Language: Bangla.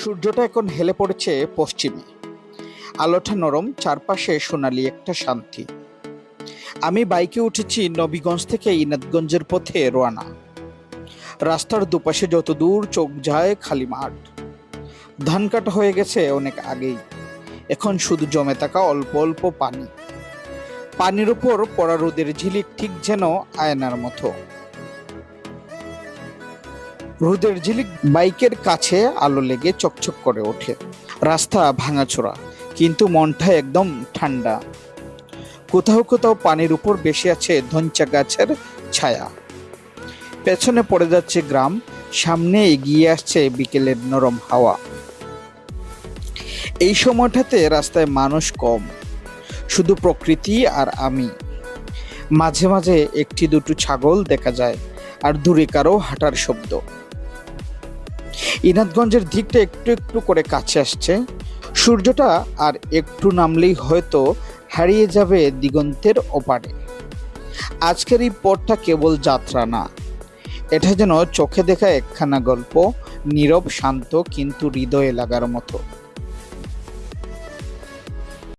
সূর্যটা এখন হেলে পড়েছে পশ্চিমে। আলোটা নরম, চারপাশে সোনালি একটা শান্তি। আমি বাইকে উঠেছি নবীগঞ্জ থেকে ইনাদগঞ্জের পথে রোয়ানা রাস্তার দুপাশে যত দূর চোখ যায় খালি মাঠ। ধান কাটা হয়ে গেছে অনেক আগেই। এখন শুধু জমে থাকা অল্প অল্প পানি। পানির উপর পড়া রোদের ঝিলিক ঠিক যেন আয়নার মতো। রোদের ঝিলিক বাইকের কাছে আলো লেগে চকচক করে ওঠে। রাস্তা ভাঙাচোরা, কিন্তু মনটা একদম ঠান্ডা। কোথাও কোথাও পানির উপর বেশি আছে ধঞ্চা গাছের ছায়া। পেছনে পড়ে যাচ্ছে গ্রাম, সামনে এগিয়ে আসছে বিকেলের নরম হাওয়া। এই সময়টাতে রাস্তায় মানুষ কম, শুধু প্রকৃতি আর আমি। মাঝে মাঝে একটি দুটো ছাগল দেখা যায়, আর দূরে কারও হাঁটার শব্দ। ইনাদগঞ্জের দিকটা একটু একটু করে কাছে আসছে। সূর্যটা আর একটু নামলেই হয়তো হারিয়ে যাবে দিগন্তের ওপারে। আজকের এই পথটা কেবল যাত্রা না। এটা যেন চোখে দেখা একখানা গল্প, নীরব, শান্ত, কিন্তু হৃদয়ে লাগার মতো।